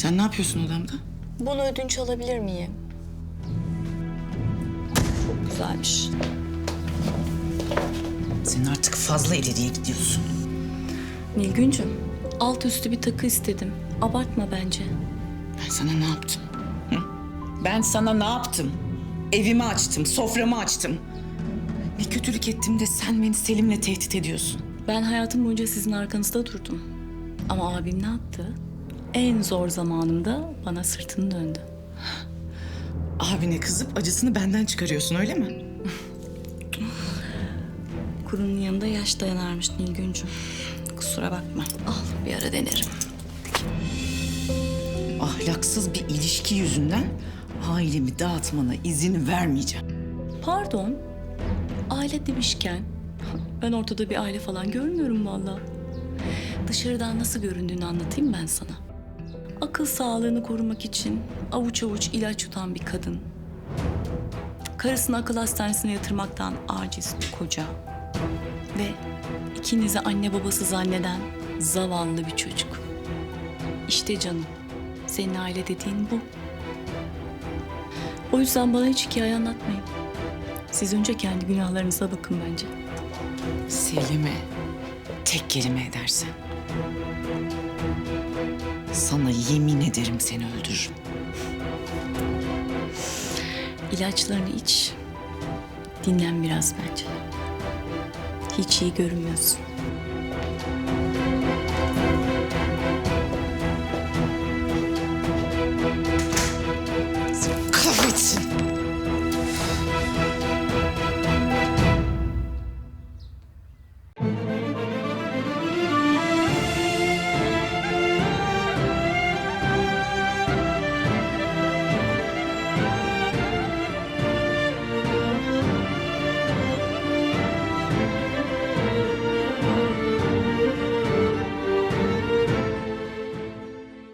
Sen ne yapıyorsun odamda? Bunu ödünç alabilir miyim? Çok güzelmiş. Sen artık fazla ileriye gidiyorsun. Nilgüncüm, alt üstü bir takı istedim. Abartma bence. Ben sana ne yaptım? Hı? Ben sana ne yaptım? Evimi açtım, soframı açtım. Ne kötülük ettim de sen beni Selim'le tehdit ediyorsun. Ben hayatım boyunca sizin arkanızda durdum. Ama abim ne yaptı? En zor zamanımda bana sırtını döndü. Abine kızıp acısını benden çıkarıyorsun öyle mi? Kurunun yanında yaş dayanarmış Nilgüncüm. Kusura bakma. Al bir ara denerim. Ahlaksız bir ilişki yüzünden ailemi dağıtmana izin vermeyeceğim. Pardon. Aile demişken ben ortada bir aile falan görmüyorum vallahi. Dışarıdan nasıl göründüğünü anlatayım ben sana. Akıl sağlığını korumak için avuç avuç ilaç yutan bir kadın. Karısını akıl hastanesine yatırmaktan aciz koca. Ve ikinizi anne babası zanneden zavallı bir çocuk. İşte canım, senin aile dediğin bu. O yüzden bana hiç hikaye anlatmayın. Siz önce kendi günahlarınıza bakın bence. Selim'e tek kelime edersen sana yemin ederim seni öldürürüm. İlaçlarını iç. Dinlen biraz bence. Hiç iyi görünmüyorsun.